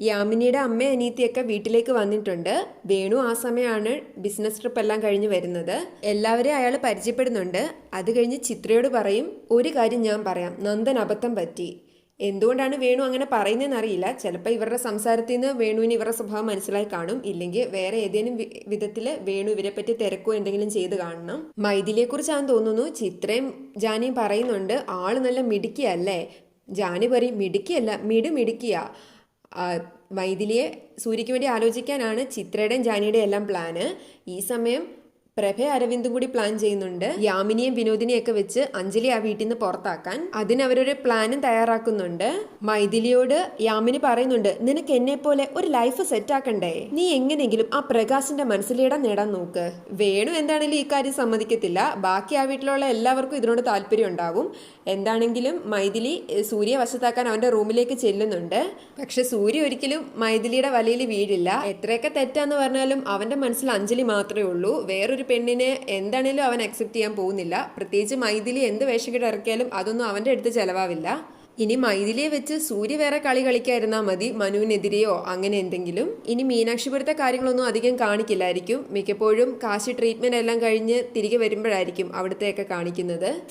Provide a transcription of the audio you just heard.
യാമിനിയുടെ അമ്മ അനീത്തിയൊക്കെ വീട്ടിലേക്ക് വന്നിട്ടുണ്ട്. വേണു ആ സമയമാണ് ബിസിനസ് ട്രിപ്പ് എല്ലാം കഴിഞ്ഞ് വരുന്നത്. എല്ലാവരെയും അയാൾ പരിചയപ്പെടുന്നുണ്ട്. അത് കഴിഞ്ഞ് ചിത്രയോട് പറയും ഒരു കാര്യം ഞാൻ പറയാം. നന്ദൻ അബദ്ധം പറ്റി. എന്തുകൊണ്ടാണ് വേണു അങ്ങനെ പറയുന്നതെന്ന് അറിയില്ല. ചിലപ്പോൾ ഇവരുടെ സംസാരത്തിൽ നിന്ന് വേണുവിന് ഇവരുടെ സ്വഭാവം മനസ്സിലായി കാണും. ഇല്ലെങ്കിൽ വേറെ ഏതെങ്കിലും വിധത്തിൽ വേണു ഇവരെ പറ്റി തിരക്കോ എന്തെങ്കിലും ചെയ്ത് കാണണം. മൈഥിലിയെ കുറിച്ചാന്ന് തോന്നുന്നു. ചിത്രയും ജാനിയും പറയുന്നുണ്ട് ആൾ നല്ല മിടുക്കിയല്ലേ? ജാനി പറയും മിടുക്കിയല്ല. മിടു മിടുക്കിയ മൈഥിലിയെ സൂര്യയ്ക്ക് വേണ്ടി ആലോചിക്കാനാണ് ചിത്രയുടെയും ജാനിയുടെയും എല്ലാം പ്ലാന് ഈ സമയം പ്രഭ അരവിന്ദും കൂടി പ്ലാൻ ചെയ്യുന്നുണ്ട്. യാമിനിയും വിനോദിനിയും ഒക്കെ വെച്ച് അഞ്ജലി ആ വീട്ടിൽ നിന്ന് പുറത്താക്കാൻ. അതിന് അവരൊരു പ്ലാനും തയ്യാറാക്കുന്നുണ്ട്. മൈഥിലിയോട് യാമിനി പറയുന്നുണ്ട് നിനക്ക് എന്നെ പോലെ ഒരു ലൈഫ് സെറ്റ് ആക്കണ്ടേ? നീ എങ്ങനെങ്കിലും ആ പ്രകാശിന്റെ മനസ്സിലിടം നേടാൻ നോക്ക്. വേണു എന്താണെങ്കിലും ഈ കാര്യം സമ്മതിക്കത്തില്ല. ബാക്കി ആ വീട്ടിലുള്ള എല്ലാവർക്കും ഇതിനോട് താല്പര്യം ഉണ്ടാകും എന്താണെങ്കിലും മൈഥിലി സൂര്യ വശത്താക്കാൻ അവന്റെ റൂമിലേക്ക് ചെല്ലുന്നുണ്ട്. പക്ഷെ സൂര്യ ഒരിക്കലും മൈഥിലിയുടെ വലയിൽ വീഴില്ല. എത്രയൊക്കെ തെറ്റാന്ന് പറഞ്ഞാലും അവന്റെ മനസ്സിൽ അഞ്ജലി മാത്രമേ ഉള്ളൂ. വേറൊരു പെണ്ണിനെ എന്താണേലും അവൻ അക്സെപ്റ്റ് ചെയ്യാൻ പോകുന്നില്ല. പ്രത്യേകിച്ച് മൈഥിലി എന്ത് വേഷക്കെട്ട് ഇറക്കിയാലും അതൊന്നും അവന്റെ അടുത്ത് ചെലവാവില്ല. ഇനി മൈഥിലിയെ വെച്ച് സൂര്യ വേറെ കളി കളിക്കാതിരുന്നാൽ മതി. മനുവിനെതിരെയോ അങ്ങനെ എന്തെങ്കിലും. ഇനി മീനാക്ഷിപുരത്തെ കാര്യങ്ങളൊന്നും അധികം കാണിക്കില്ലായിരിക്കും. മിക്കപ്പോഴും കാശി ട്രീറ്റ്മെന്റ് എല്ലാം കഴിഞ്ഞ് തിരികെ വരുമ്പോഴായിരിക്കും അവിടുത്തെയൊക്കെ കാണിക്കുന്നത്.